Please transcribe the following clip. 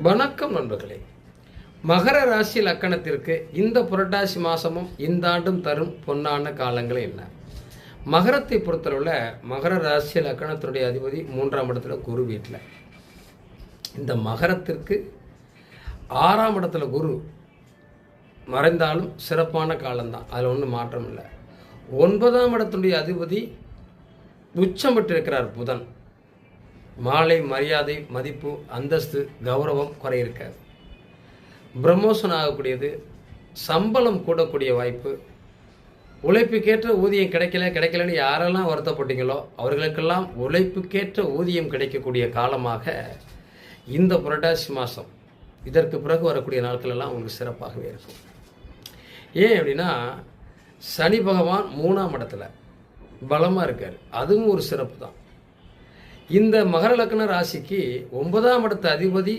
வணக்கம் நண்பர்களே. மகர ராசி லக்கணத்திற்கு இந்த புரட்டாசி மாதமும் இந்த ஆண்டும் தரும் பொன்னான காலங்கள் என்ன? மகரத்தை பொறுத்தளவில் மகர ராசி லக்கணத்தினுடைய அதிபதி மூன்றாம் இடத்துல குரு வீட்டில் இந்த மகரத்திற்கு ஆறாம் இடத்துல குரு மறைந்தாலும் சிறப்பான காலம்தான். அதில் ஒன்றும் மாற்றம் இல்லை. ஒன்பதாம் இடத்துடைய அதிபதி உச்சம் பெற்றிருக்கிறார் புதன். மாலை மரியாதை மதிப்பு அந்தஸ்து கௌரவம் குறையிருக்காது. ப்ரமோஷன் ஆகக்கூடியது சம்பளம் கூடக்கூடிய வாய்ப்பு உழைப்புக்கேற்ற ஊதியம் கிடைக்கல கிடைக்கலன்னு யாரெல்லாம் வருத்தப்பட்டீங்களோ அவர்களுக்கெல்லாம் உழைப்புக்கேற்ற ஊதியம் கிடைக்கக்கூடிய காலமாக இந்த புரட்டாசி மாதம் இதற்கு பிறகு வரக்கூடிய நாட்களெல்லாம் உங்களுக்கு சிறப்பாகவே இருக்கும். ஏன் அப்படின்னா சனி பகவான் மூணாம் இடத்துல பலமாக இருக்கார். அதுவும் ஒரு சிறப்பு தான் இந்த மகர லக்ன ராசிக்கு ஒன்பதாம் இடத்த அதிபதி